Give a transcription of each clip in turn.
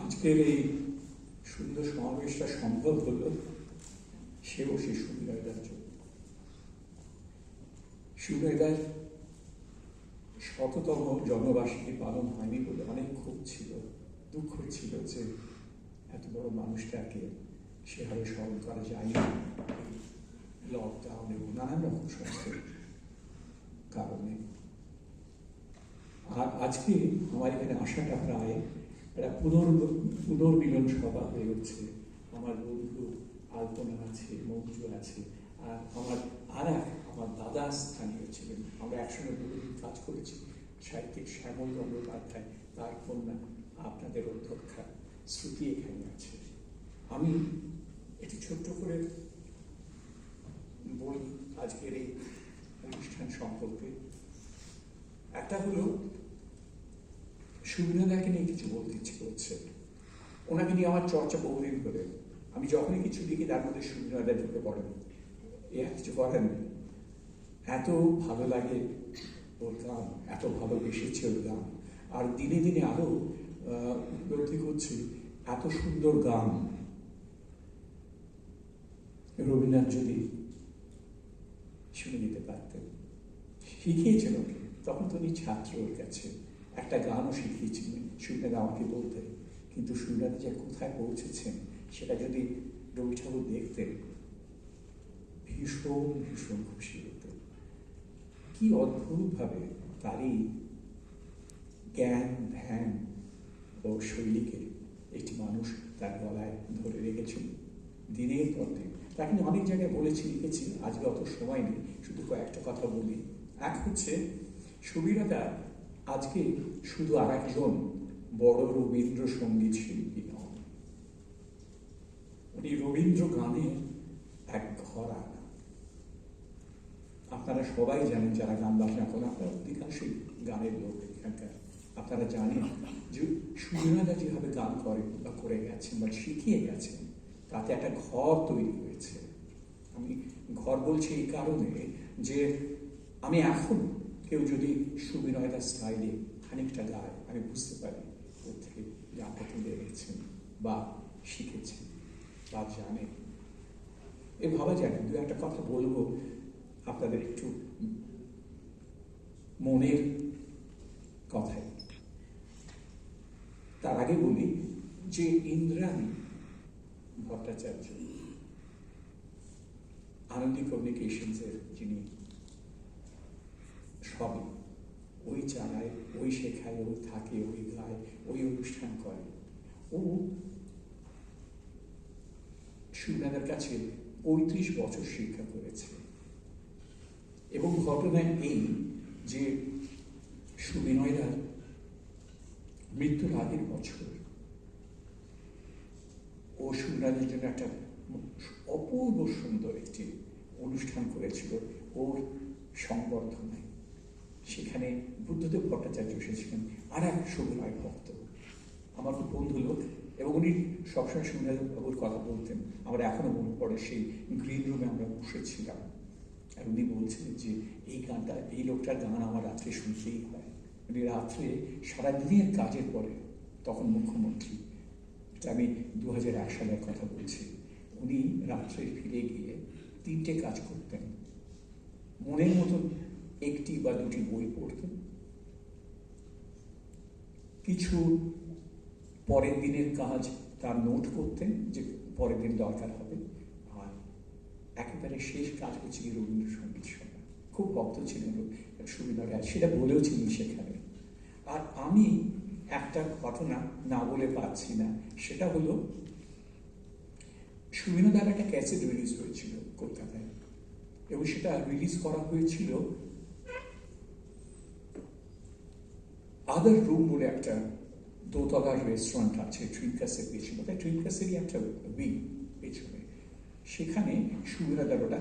আজকের এই সুন্দর সমাবেশটা সম্ভব হলো সেও সে সুবিধার জন্য। সুবিধার শততম জন্মবার্ষিকী পালন হয়নি বলে অনেক ক্ষোভ ছিল, দুঃখ ছিল যে এত বড় মানুষটাকে সেভাবে স্মরণ করা যায়নি লকডাউন এবং নানান রকম সমস্ত কারণে। আর আজকে আমার এখানে আসাটা প্রায় একটা পুনর পুনর্মিলন সভা হয়ে উঠছে। আমার বন্ধু আলপনা আছে, মঞ্জু আছে, আর আমার আর এক আমার দাদা স্থানীয় ছিলেন। আমরা একসঙ্গে বহুদিন কাজ করেছি। সাহিত্যিক শ্যামল গঙ্গোপাধ্যায় তার কন্যা, আপনাদের অধ্যক্ষা, শ্রুতি এখানে আছে। আমি একটু ছোট্ট করে বলি আজকের এই অনুষ্ঠান সম্পর্কে। একটা হলো সুবিধাদাকে নিয়ে কিছু বলতে ইচ্ছে করছে। ওনাকে নিয়ে আমার চর্চা বহুদিন ধরে। আমি যখনই কিছু লিখি, তার মধ্যে সুবিধাদা ঢুকে পড়েন এ আর কিছু করেন। এত ভালো লাগে গান এত ভালোবেসেছে ওর গান আর দিনে দিনে আরও উপলব্ধি করছি, এত সুন্দর গান। রবীন্দ্রনাথ যদি শুনে নিতে পারতেন। শিখিয়েছেন ওকে, তখন তো উনি ছাত্র ওর কাছে। একটা গানও শিখিয়েছিলেন সুবিনাথ আমাকে বলতেন, কিন্তু সুবিনাথ যে কোথায় পৌঁছেছেন, সেটা যদি রবি ঠাকুর দেখতেন, ভীষণ ভীষণ খুশি হতেন। কি অদ্ভুতভাবে তারই জ্ঞান, ধ্যান ও শৈলীকে একটি মানুষ তার গলায় ধরে রেখেছিল দিনের পর দিন। তাকে অনেক জায়গায় বলেছি, লিখেছি, আজকে অত সময় নেই, শুধু কয়েকটা কথা বলি। এক হচ্ছে, সুবিধাটা আজকে শুধু আর একজন বড় রবীন্দ্রসঙ্গীত শিল্পী নন। উনি রবীন্দ্র গানের এক ঘরা আপনারা সবাই জানেন যারা গান বাজনা করেন, আপনারা অধিকাংশই গানের লোক এখানকার। আপনারা জানেন যে সুবিধাটা যেভাবে গান করে বা করে গেছেন বা শিখিয়ে গেছেন, তাতে একটা ঘর তৈরি হয়েছে। আমি ঘর বলছি এই কারণে যে আমি এখন কেউ যদি সুবিনয়তা স্টাইলে খানিকটা গায়, আমি বুঝতে পারি ওর থেকে তুলে গেছেন বা শিখেছেন, বা জানে এ ভাবা যায় দু একটা কথা বলব, আপনাদের একটু মনের কথায় তার আগে বলি যে ইন্দ্রাণী ভট্টাচার্য আনন্দী কমিউনিকেশনসের যিনি সবই ওই চালায় ওই শেখায় ওই থাকে, ওই গায়, ওই অনুষ্ঠান করে। ও সুনাদের কাছে পঁয়ত্রিশ বছর শিক্ষা করেছে। এবং ঘটনা এই যে সুবিনয়দার মৃত্যুর আগের বছর ও সুবিনয়দের জন্য একটা অপূর্ব সুন্দর একটি অনুষ্ঠান করেছিল ওর সংবর্ধনায়। সেখানে বুদ্ধদেব ভট্টাচার্য এসেছিলেন আর এক সুবিনয় ভক্ত। আমার খুব বন্ধু লোক এবং উনি সবসময় সুবিনয় বাবুর কথা বলতেন। আমার এখনও মনে পড়ে সেই গ্রিন রুমে আমরা বসেছিলাম। আর উনি বলছিলেন যে, এই গানটা, এই লোকটার গান আমার রাত্রে শুনতেই হয়। উনি রাত্রে সারাদিনের কাজের পরে তখন মুখ্যমন্ত্রী, এটা আমি দু হাজার এক সালের কথা বলছি, উনি রাত্রে ফিরে গিয়ে তিনটে কাজ করতেন। মনের মতন একটি বা দুটি বই পড়তেন। কিছু পরের দিনের কাজ তার নোট করতেন যে পরের দিন দরকার হবে। আর একেবারে শেষ কাজ হচ্ছে কি রবীন্দ্রসঙ্গীত শোনা। খুব ভক্ত ছিলেন সুবিধা সেটা বলেও ছিলেন সেখানে। আর আমি একটা ঘটনা না বলে পাচ্ছি না, সেটা হলো সুবিনদার একটা ক্যাসেট রিলিজ হয়েছিল কলকাতায়। এবং সেটা রিলিজ করা হয়েছিল আদার রুম বলে একটা দোতলার রেস্টুরেন্ট আছে ট্রিঙ্কাসের পেছনে তাই ট্রিঙ্কাসেরই একটা উইং পেছনে সেখানে সুবিধাদার ওটা।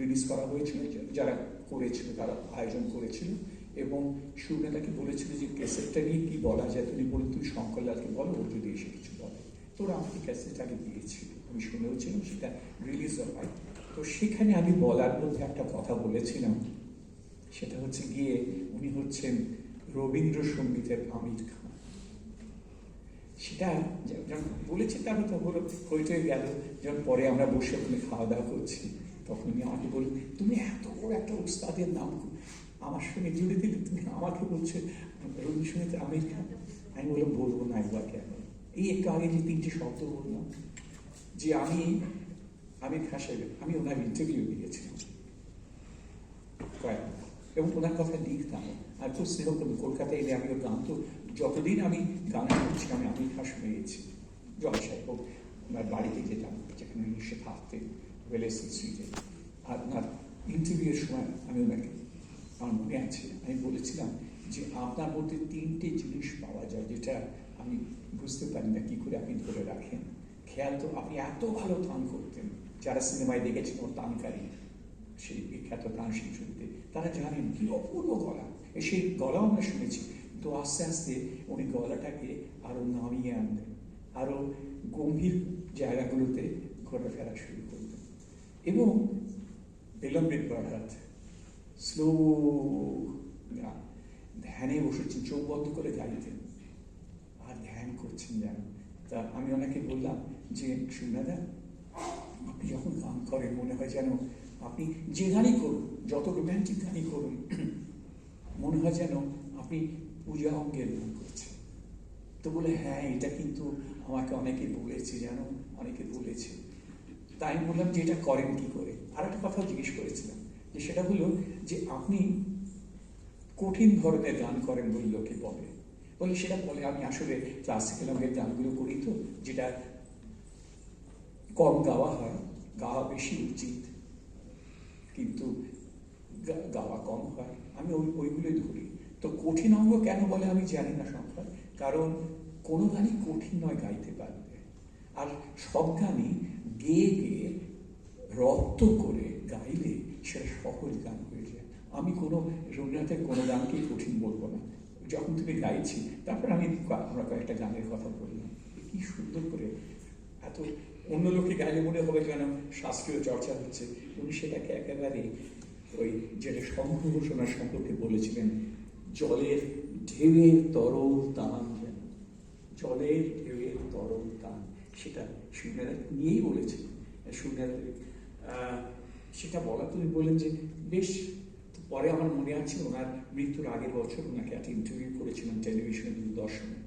রিলিজ করা হয়েছিল যারা করেছিল, তারা আয়োজন করেছিল, এবং সুবিধাকে বলেছিল যে ক্যাসেটটা নিয়ে কী বলা যায়, তুমি বলে তুই শঙ্করলালকে বলো, ও যদি এসে কিছু বলে। তোরা আমাকে ক্যাসেটটাকে দিয়েছিল। আমি শুনেও ছিলাম সেটা রিলিজও হয়। তো সেখানে আমি বলার মধ্যে একটা কথা বলেছিলাম। সেটা হচ্ছে গিয়ে উনি হচ্ছেন রবীন্দ্রসঙ্গীতের আমির খান। সেটা যখন বলেছে তার তো হলো হইতে গেল। যখন পরে আমরা বসে ওখানে খাওয়া দাওয়া করছি তখন উনি আমাকে বলল, তুমি এত বড় একটা উস্তাদের নাম আমার সঙ্গে জুড়ে দিলে তুমি আমাকে বলছো, রবীন্দ্রসঙ্গীত আমির খান? আমি বললাম, বলব না একবার কেন এই একটু আগে যে তিনটে শব্দ বললাম, যে আমি আমির খান আমি ওনার ইন্টারভিউ দিয়েছিলাম কয়েকবার এবং ওনার কথা লিখতাম আর খুব স্নেহ করতাম কলকাতায় এলে আমি ওর গান তো যতদিন আমি গান করছি আমি খান শুনে গেছি জলসায় হোক ওনার বাড়িতে যেতাম যেখানে উনি সে থাকতেন ওয়েলেসি স্ট্রিটে আর ওনার ইন্টারভিউয়ের সময় আমি ওনাকে আমার মনে আছে আমি বলেছিলাম যে আপনার মধ্যে তিনটে জিনিস পাওয়া যায় যেটা আমি বুঝতে পারি না কী করে আপনি ধরে রাখেন খেয়াল তো আপনি এত ভালো গান করতেন যারা সিনেমায় দেখেছেন ওর তানকারী সেই বিখ্যাত গান শিল্পীতে তারা জানেন কি অপূর্ব গলা। সেই গলাও আমরা শুনেছি। তো আস্তে আস্তে উনি গলাটাকে আরও নামিয়ে আনলেন। আরও গম্ভীর জায়গাগুলোতে ঘোরাফেরা শুরু করলেন। এবং বিলম্বিত বাড়াত স্লো গান ধ্যানে বসেছেন, চোখ বন্ধ করে গাইতেন। আর ধ্যান করছেন যেন। তা আমি ওনাকে বললাম যে সুনাদা আপনি যখন গান করেন, মনে হয় যেন আপনি যে গানই করুন, যত রোম্যান্টিক গানই করুন, মনে হয় যেন আপনি পূজা অঙ্গের গান করছেন। তো বলে হ্যাঁ এটা কিন্তু আমাকে অনেকে বলেছে যেন অনেকে বলেছে। তাই আমি বললাম যে, এটা করেন কি করে? আর একটা কথা জিজ্ঞেস করেছিলাম, যে সেটা হলো যে আপনি কঠিন ধরনের গান করেন বলে লোকে বলে। বলে, সেটা বলে, আমি আসলে ক্লাসিক্যাল অঙ্গের গানগুলো করি তো, যেটা কম গাওয়া হয়, গাওয়া বেশি উচিত। কিন্তু গাওয়া কম হয়। আমি ওই, ওইগুলোই ধরি। তো কঠিন অঙ্গ কেন বলে আমি জানি না সংখ্যা কারণ কোনো গানই কঠিন নয় গাইতে পারবে আর সব গানই গেয়ে গেয়ে রক্ত করে গাইলে সেটা সহজ গান হয়ে যায়। আমি কোনো রবীন্দ্রনাথের কোনো গানকেই কঠিন বলব না। যখন তুমি গাইছি, তারপর আমি আমরা কয়েকটা গানের কথা বললাম। কি সুন্দর করে এত অন্য লোককে গাইলে মনে হবে কেন? শাস্ত্রীয় চর্চা হচ্ছে। উনি সেটাকে একেবারে ওই যেটা শঙ্খ ঘোষণার সম্পর্কে বলেছিলেন, জলের ঢেউয়ের তরল টান যেন, জলের ঢেউয়ের তরল টান সেটা সুন্দর নিয়েই বলেছেন। সুন্দর সেটা বলা তুমি বললেন যে, বেশ, পরে আমার মনে আছে ওনার মৃত্যুর আগের বছর ওনাকে একটা ইন্টারভিউ করেছিলাম টেলিভিশনে দূরদর্শনে।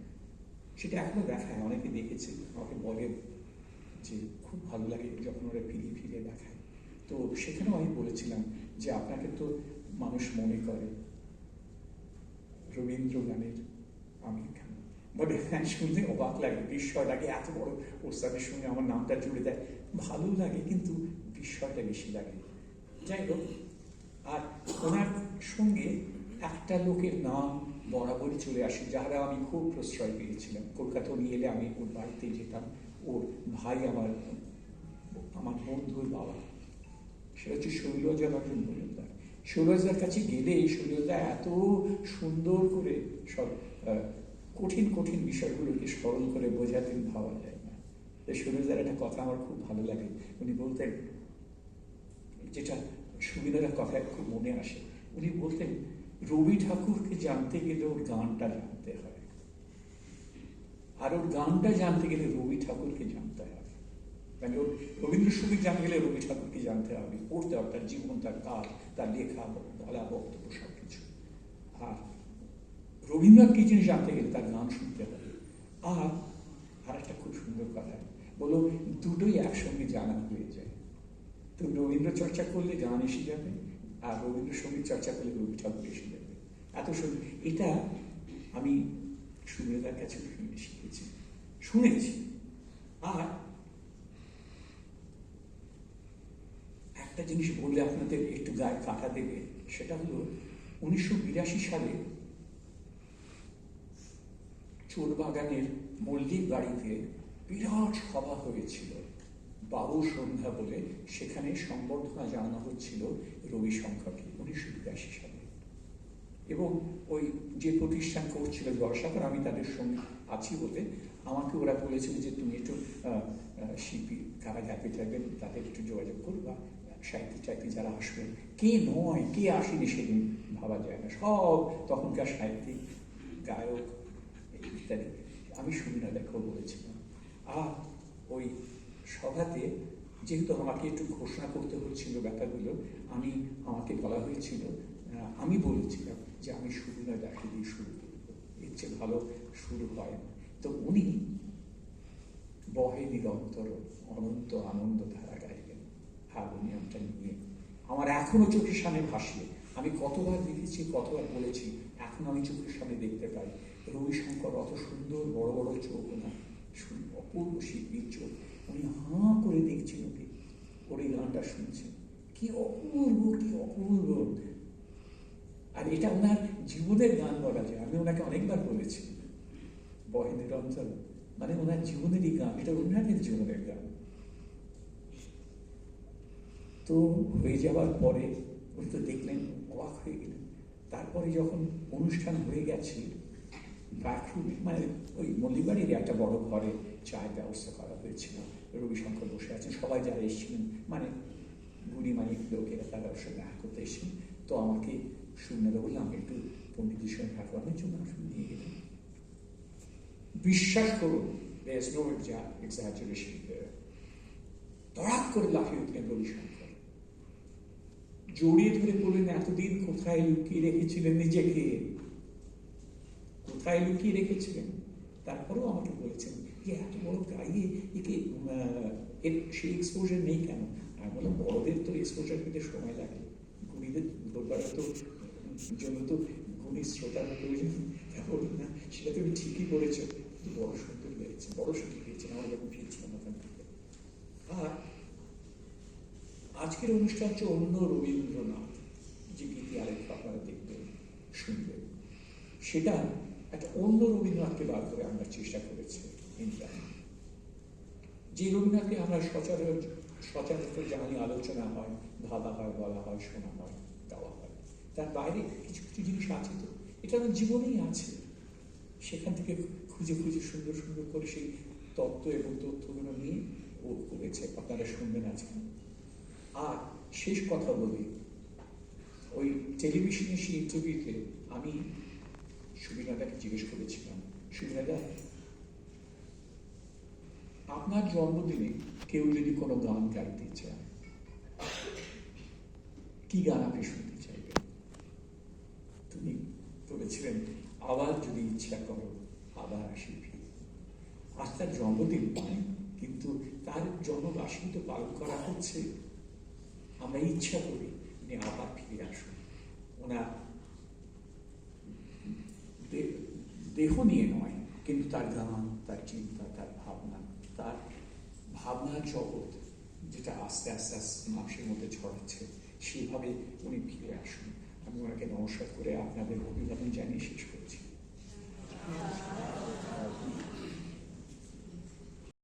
সেটা এখনও দেখায়, অনেকে দেখেছে আমাকে বলে যে খুব ভালো লাগে যখন ওরা ফিরিয়ে ফিরিয়ে দেখায়। তো সেখানেও আমি বলেছিলাম যে আপনাকে তো মানুষ মনে করে। রবীন্দ্র গানের আমির খান। বলে হ্যাঁ শুনলে অবাক লাগে, বিস্ময় লাগে, এত বড় ওস্তাদের সঙ্গে আমার নামটা জুড়ে দেয়। ভালো লাগে কিন্তু বিস্ময়টা বেশি লাগে। যাই হোক, আর ওনার সঙ্গে একটা লোকের নাম বরাবরই চলে আসে যারা আমি খুব প্রশ্রয় পেয়েছিলাম। কলকাতা নিয়ে এলে আমি ওর বাড়িতে যেতাম। ওর ভাই আমার আমার বন্ধুর বাবা। সেটা হচ্ছে শৈলজা নতুন মজুমদার শৈলজার কাছে গেলে শৈলজা এত সুন্দর করে সব কঠিন কঠিন বিষয়গুলোকে স্মরণ করে বোঝাতেন ভাবা যায় না। তো শৈলজার একটা কথা আমার খুব ভালো লাগে। উনি বলতেন, যেটা সুবিধার কথা খুব মনে আসে। উনি বলতেন রবি ঠাকুরকে জানতে গেলে ওর গানটা জানতে হয়। আর ওর গানটা জানতে গেলে রবি ঠাকুরকে জানতে হবে মানে ওর রবীন্দ্রসঙ্গীত জানতে গেলে রবি ঠাকুরকে জানতে হবে। পড়তে হবে তার জীবন, তার কাজ, তার লেখা, বলা, বক্তব্য সব কিছু আর রবীন্দ্রনাথ কি জিনিস জানতে গেলে তার গান শুনতে হবে আর আর একটা খুব সুন্দর কথা, বলো দুটোই একসঙ্গে জানা হয়ে যায়। তো রবীন্দ্র চর্চা করলে গান এসে যাবে আর রবীন্দ্রসঙ্গীত চর্চা করলে রবি ঠাকুর এসে এত সুন্দর। এটা আমি সুমিতার কাছে শিখেছি, শুনেছি। আর একটা জিনিস বললে আপনাদের একটু গায়ে কাটা দেবে, সেটা হলো উনিশশো বিরাশি সালে চোরবাগানের মল্লিক বাড়িতে বিরাট সভা হয়েছিল। বাবু সন্ধ্যা বলে সেখানে সংবর্ধনা জানানো হচ্ছিল রবি সংখ্যাকে উনিশশো বিরাশি সালে। এবং ওই যে প্রতিষ্ঠান করছিল দর্শকরা আমি তাদের সঙ্গে আছি বলে আমাকে ওরা বলেছিল যে তুমি একটু শিল্পী কারা জ্ঞাপে থাকবেন তাদের একটু যোগাযোগ করো বা সাহিত্য চাইতে যারা আসবেন কে নয়, কে আসেনি সেদিন ভাবা যায় না। সব তখনকার সাহিত্যিক, গায়ক, ইত্যাদি। আমি সুবিনা দেখাও বলেছিলাম। আর ওই সভাতে যেহেতু আমাকে একটু ঘোষণা করতে হচ্ছিল ব্যাপারগুলো, আমি, আমাকে বলা হয়েছিল আমি বলেছিলাম যে আমি সুবিনা দেখা দিয়ে শুরু করব। এর চেয়ে ভালো শুরু হয় তো উনি বহে নিরন্তর অনন্ত আনন্দ ধারা গাইবেন হারমোনিয়ামটা নিয়ে। আমার এখনও চোখের সামনে ভাসিয়ে। আমি কতবার দেখেছি কতবার বলেছি, এখন আমি চোখের সামনে দেখতে পাই। রবিশঙ্কর অত সুন্দর বড় বড় চোখ না অপূর্ব শিল্পীর চোখ। উনি হাঁ করে দেখছেন ওকে। ওর এই গানটা শুনছেন কি অপূর্ব কি অপূর্ব। আর এটা ওনার জীবনের গান বলা যায়। আমি ওনাকে অনেকবার বলেছি। বহে নিরন্তর মানে ওনার জীবনেরই গান, এটা রবীন্দ্রনাথের জীবনের গান। তো হয়ে যাওয়ার পরে উনি তো দেখলেন, অবাক হয়ে গেলেন। তারপরে যখন অনুষ্ঠান হয়ে গেছে ব্যাকরুমে মানে ওই মল্লিবাড়ির একটা বড় ঘরে চায়ের ব্যবস্থা করা হয়েছিল। রবিশঙ্কর বসে আছেন। সবাই যারা এসেছিলেন মানে বুড়ি মানে লোকেরা তারা সঙ্গে দেখা করতে এসেছেন। তো আমাকে সুন্দর বললাম একটু পণ্ডিতের সঙ্গে করার জন্য আসলে নিয়ে গেলেন বিশ্বাস করুন, there is no exa- exaggeration. তড়াক করে লাফিয়ে উঠলেন রবিশঙ্কর জড়িয়ে ধরে বললেন, এতদিন কোথায় লুকিয়ে রেখেছিলেন নিজেকে? কোথায় লুকিয়ে রেখেছিলেন? তারপরেও আমাকে বলেছেন যে এত বড় গাইয়ে একে এর সেই এক্সপোজার নেই কেন? আমি বললাম বড়দের তো এক্সপোজার পেতে সময় লাগে। গুণীদের ধরবার তো জন্য তো গুণী শ্রোতার প্রয়োজন। বলুন না, সেটা তুমি ঠিকই বলেছ। কিন্তু বড় সুন্দর হয়েছে, বড় সুন্দর হয়েছে আমার যখন ওখান থেকে। আর আজকের অনুষ্ঠান হচ্ছে অন্য রবীন্দ্রনাথ, যে গীতি আরেকটু আপনারা দেখবেন, শুনবেন। সেটা একটা অন্য রবীন্দ্রনাথকে বার করে আমরা চেষ্টা করেছি। যে রবীন্দ্রনাথকে আমরা সচরাচর সচরাচর জানি আলোচনা হয় ভাবা হয়, বলা হয়, শোনা হয় গাওয়া হয়। তার বাইরে কিছু কিছু জিনিস আছে তো। এটা তো জীবনেই আছে। সেখান থেকে খুঁজে খুঁজে সুন্দর সুন্দর করে সেই তত্ত্ব এবং তথ্যগুলো নিয়ে ও করেছে। আপনারা শুনবেন আজকে। আর শেষ কথা বলি। ওই টেলিভিশনে সেই ইন্টারভিউতে আমি সুবিনাদাকে জিজ্ঞেস করেছিলাম, সুবিনাদা আপনার জন্মদিনে কেউ যদি কোনো গান গাইতে চায়, কি গান আপনি শুনতে চাইবেন? তুমি বলেছিলেন, আবার যদি ইচ্ছা করো, আবার আসি আজ তার জন্মদিন নয় কিন্তু তার জন্মবার্ষিকী তো পালন করা হচ্ছে। আমরা ইচ্ছা করি উনি আবার ফিরে আসুন। ওনার দেহ নিয়ে নয়, কিন্তু তার গান, তার চিন্তা, তার তার ভাবনার জগৎ যেটা আস্তে আস্তে আস্তে মানুষের মধ্যে ছড়াচ্ছে, সেভাবে উনি ফিরে আসুন। আমি ওনাকে নমস্কার করে আপনাদের অভিনন্দন জানিয়ে শেষ করছি।